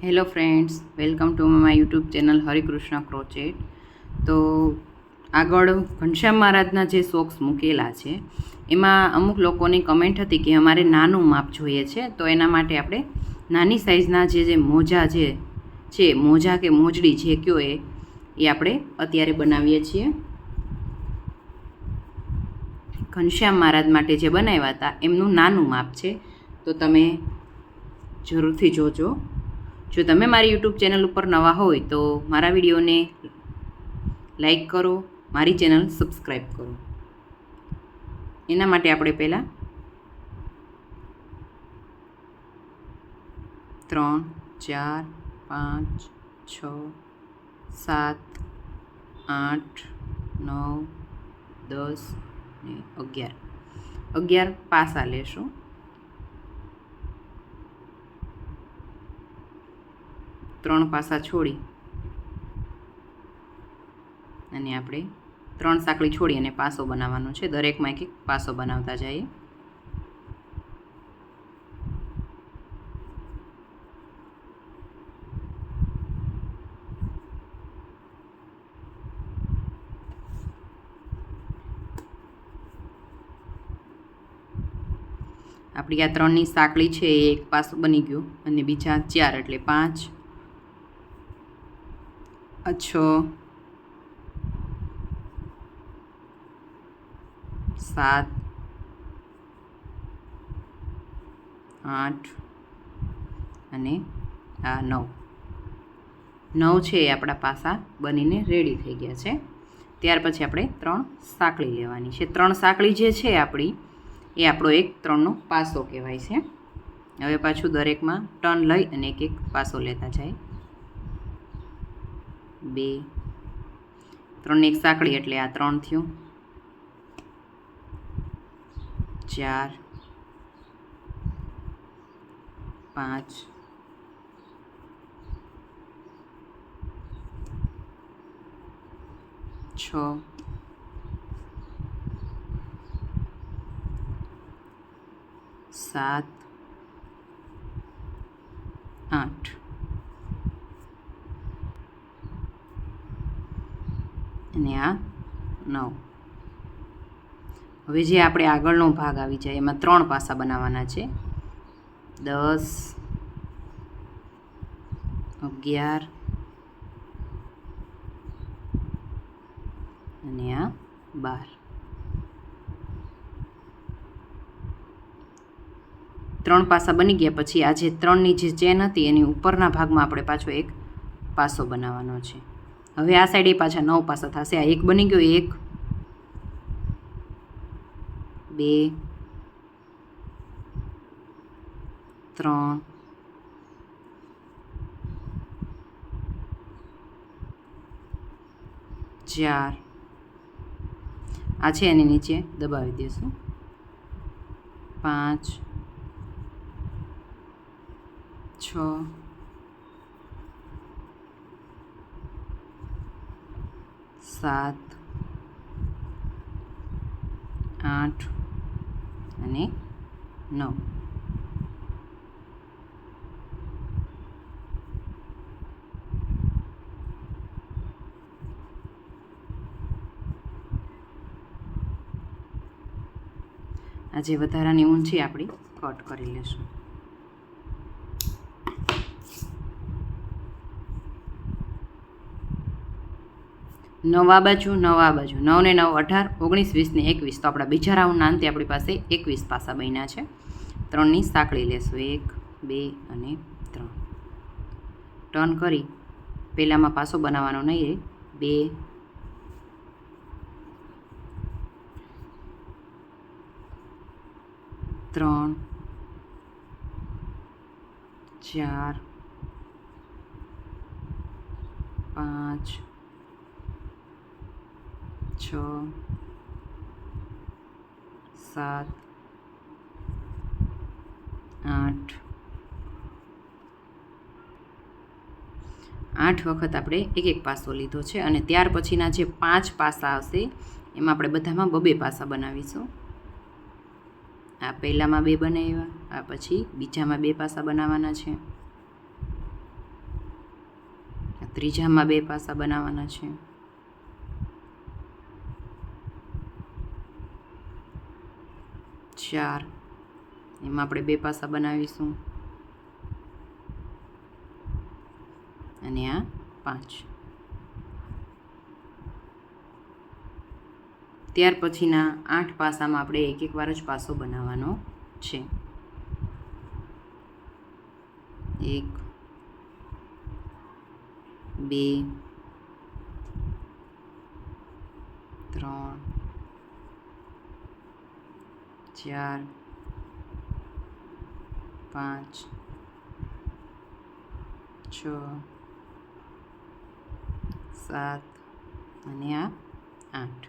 Hello friends, welcome to my YouTube channel Harikrishna crochet. તો આગળ ઘનશ્યામ મહારાજના જે સોક્સ મૂકેલા છે, એમાં અમુક લોકોની કમેન્ટ હતી કે અમારે નાનું માપ જોઈએ છે, તો એના માટે આપણે નાની સાઇઝના જે જે મોજા જે છે, મોજા કે મોજડી જે કયો એ એ આપણે અત્યારે બનાવીએ છીએ. ઘનશ્યામ મહારાજ માટે જે બનાવ્યા હતા, એમનું નાનું માપ છે, તો તમે જરૂરથી જોજો. જો તમે મારી યુટ્યુબ ચેનલ ઉપર નવા હોય તો મારા વિડીયોને લાઈક કરો, મારી ચેનલ સબસ્ક્રાઈબ કરો. એના માટે આપણે પહેલાં ત્રણ, ચાર, પાંચ, છ, સાત, આઠ, નવ, દસ ને અગિયાર. અગિયાર પાસા લેશું. ત્રણ પાસા છોડી અને આપણે ત્રણ સાંકળી છોડી અને પાસો બનાવવાનો છે. દરેકમાં એક એક પાસો બનાવતા જઈએ. આપણી આ ત્રણની સાંકળી છે એ એક પાસો બની ગયો અને બીજા ચાર એટલે પાંચ. છ સાત. આઠ. અને આ નવ. નવ છે એ આપણા પાસા બનીને રેડી થઈ ગયા છે. ત્યાર પછી આપણે ત્રણ સાંકળી લેવાની છે. ત્રણ સાંકળી જે છે આપણી, એ આપણો એક ત્રણનો પાસો કહેવાય છે. હવે પાછું દરેકમાં ટર્ન લઈ અને એક એક પાસો લેતા જાય. બે. ત્રણ એક સાંકળી એટલે આ ત્રણ થયું. ચાર. પાંચ. છ. સાત આઠ અને આ નવ. હવે જે આપણે આગળનો ભાગ આવી જાય, એમાં ત્રણ પાસા બનાવવાના છે. દસ, અગિયાર, અને આ બાર. ત્રણ પાસા બની ગયા, પછી આ જે ત્રણની જે ચેન હતી, એની ઉપરના ભાગમાં આપણે પાછો એક પાસો બનાવવાનો છે. હવે આ સાઈડે પાછા નવ પાસા થશે. આ એક બની ગયો, એક, બે, ત્રણ, ચાર. આ છે એની નીચે, દબાવી દઈશું પાંચ, છ સાત આઠ અને નવ. આજે વધારાની ઊંચી આપણી કટ કરી લેશું. નવા બાજુ નવા બાજુ. નવ ને નવ, અઢાર, ઓગણીસ વીસ ને એકવીસ. તો આપણા બીજા રાઉન્ડના અંતે આપણી પાસે એકવીસ પાસા બન્યા છે. ત્રણની સાંકળી લેશું. એક, બે અને ત્રણ. ટર્ન કરી. પહેલામાં પાસો બનાવવાનો નહીં બે, ત્રણ, ચાર, પાંચ છ, સાત, આઠ. આઠ વખત આપણે એક એક પાસો લીધો છે અને ત્યાર પછીના જે પાંચ પાસા હશે, એમાં આપણે બધામાં બબે પાસા બનાવીશું. આ પહેલાંમાં બે બનાવ્યા, આ પછી બીજામાં બે પાસા બનાવવાના છે. ત્રીજામાં બે પાસા બનાવવાના છે. ચાર. એમાં આપણે બે પાસા બનાવીશું. અને આ પાંચ. ત્યાર પછીના આઠ પાસામાં આપણે એક એક વાર જ પાસો બનાવવાનો છે. એક, બે, ત્રણ ચાર, પાંચ, છ, સાત અને આ આઠ.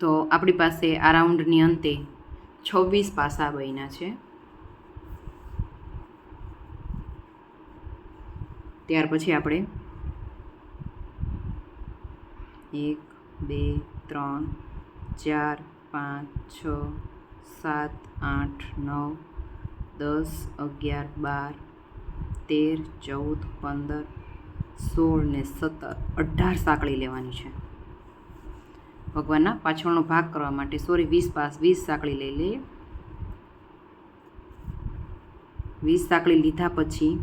તો આપણી પાસે આ રાઉન્ડની અંતે છવ્વીસ પાસા બન્યા છે. ત્યાર પછી આપણે એક, બે, ત્રણ ચાર, પાંચ, છ, સાત, આઠ, નવ, દસ, અગિયાર, બાર, તેર, ચૌદ, પંદર, સોળ ને સત્તર. અઢાર સાંકળી લેવાની છે. ભગવાનના પાછળનો ભાગ કરવા માટે સોરી વીસ પાસ, વીસ સાંકળી લઈ લઈએ. વીસ સાંકળી લીધા પછી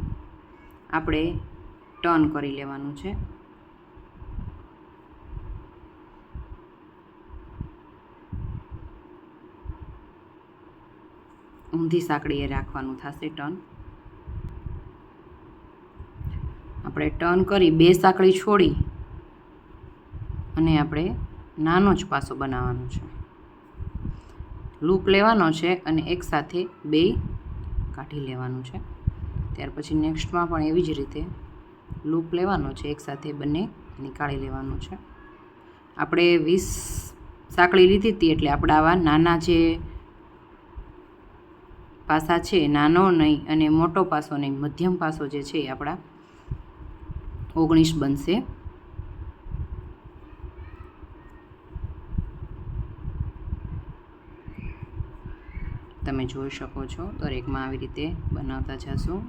આપણે ટર્ન કરી લેવાનું છે. ઊંધી સાંકળીએ રાખવાનું થશે ટર્ન આપણે ટર્ન કરી બે સાંકળી છોડી અને આપણે નાનો જ પાસો બનાવવાનો છે. લૂપ લેવાનો છે અને એકસાથે બે કાઢી લેવાનું છે. ત્યાર પછી નેક્સ્ટમાં પણ એવી જ રીતે લૂપ લેવાનો છે એકસાથે બંને નીકાળી લેવાનું છે. આપણે વીસ સાંકળી લીધી હતી એટલે આપણે આવા નાના જે પાસા છે, નાનો નહીં અને મોટો પાસો નહીં, મધ્યમ પાસો જે છે એ આપણા ઓગણીસ બનશે. તમે જોઈ શકો છો, દરેકમાં આવી રીતે બનાવતા જશું.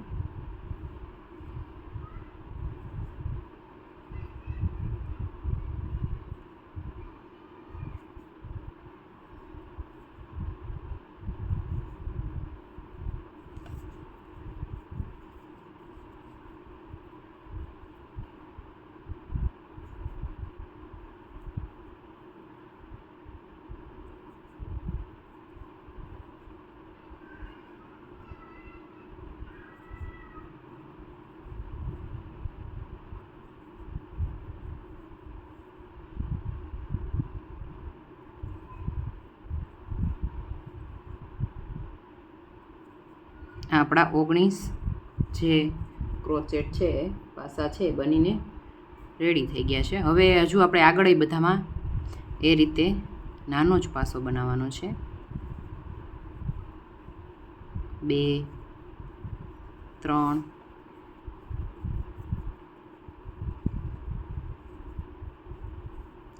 આપણા ઓગણીસ જે ક્રોચેટ છે, પાસા છે, બનીને રેડી થઈ ગયા છે. હવે હજુ આપણે આગળ એ બધામાં એ રીતે નાનો જ પાસો બનાવવાનો છે. બે, ત્રણ,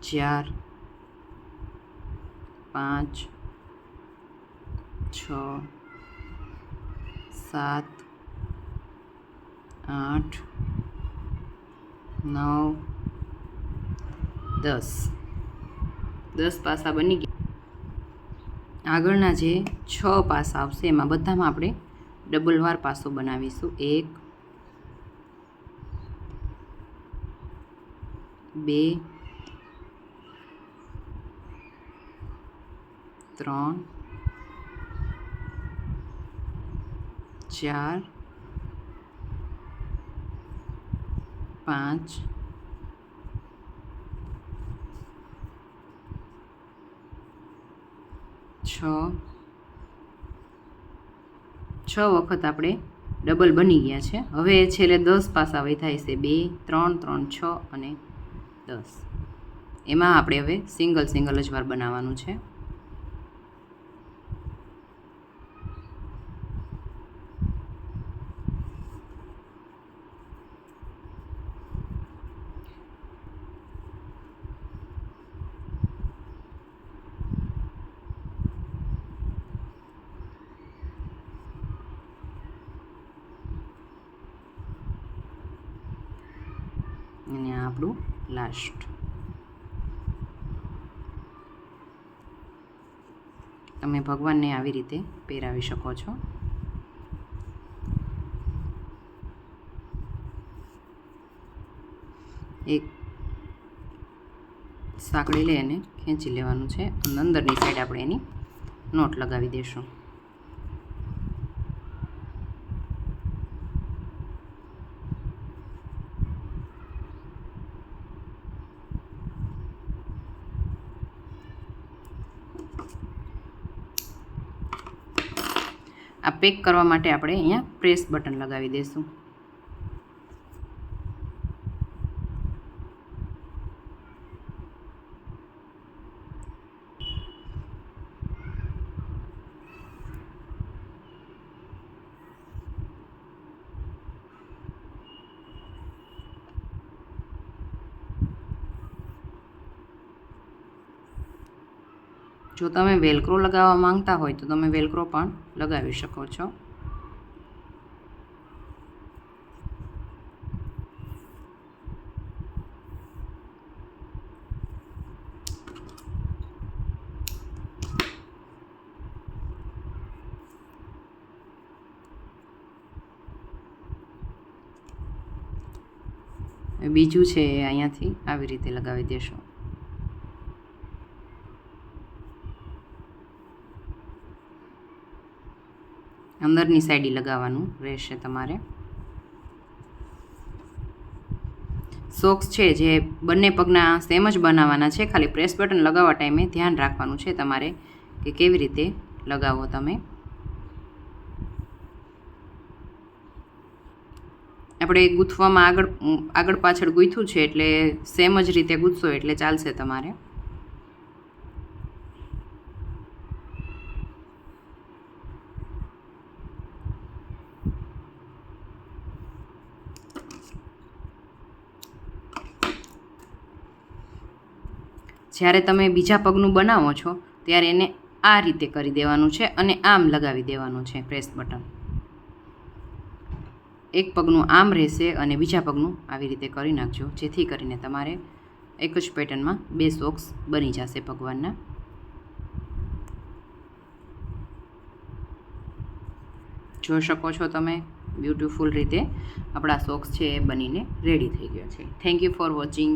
ચાર, પાંચ, છ સાત, આઠ, નવ, દસ. દસ પાસા બની ગયા. આગળના જે છ પાસા આવશે, એમાં બધામાં આપણે ડબલ વાર પાસો બનાવીશું. એક, બે, ત્રણ ચાર, પાંચ, છ છ વખત આપણે ડબલ બની ગયા છે. હવે છેલ્લે દસ પાસા થાય છે. બે, ત્રણ ત્રણ, છ અને દસ. એમાં આપણે હવે સિંગલ સિંગલ જ વાર બનાવવાનું છે. અને આપણું લાસ્ટ તમે ભગવાનને આવી રીતે પહેરાવી શકો છો. એક સાંકળી લઈ અને ખેંચી લેવાનું છે અને અંદરની સાઈડ આપણે એની નોટ લગાવી દઈશું આ પેક કરવા માટે આપણે અહીંયા પ્રેસ બટન લગાવી દઈશું જો તમે વેલક્રો લગાવવા માંગતા હોય તો તમે વેલક્રો પણ લગાવી શકો છો. બીજું છે એ અહીંયાથી આવી રીતે લગાવી દેશો. અંદરની સાઈડ લગાવવાનું રહેશે તમારે. સોક્સ છે જે બંને પગના સેમ જ બનાવવાના છે. ખાલી પ્રેસ બટન લગાવવા ટાઈમે ધ્યાન રાખવાનું છે તમારે કે કેવી રીતે લગાવો તમે. આપણે ગૂંથવામાં આગળ આગળ પાછળ ગૂંથ્યું છે એટલે સેમ જ રીતે ગૂંથશો એટલે ચાલશે તમારે. જ્યારે તમે બીજા પગનું બનાવો છો, ત્યારે એને આ રીતે કરી દેવાનું છે અને આમ લગાવી દેવાનું છે પ્રેસ બટન એક પગનું આમ રહેશે અને બીજા પગનું આવી રીતે કરી નાખજો, જેથી કરીને તમારે એક જ પેટર્નમાં બે સોક્સ બની જશે ભગવાનના. જોઈ શકો છો તમે બ્યુટીફુલ રીતે આપણા સોક્સ છે એ બનીને રેડી થઈ ગયો છે. Thank you for watching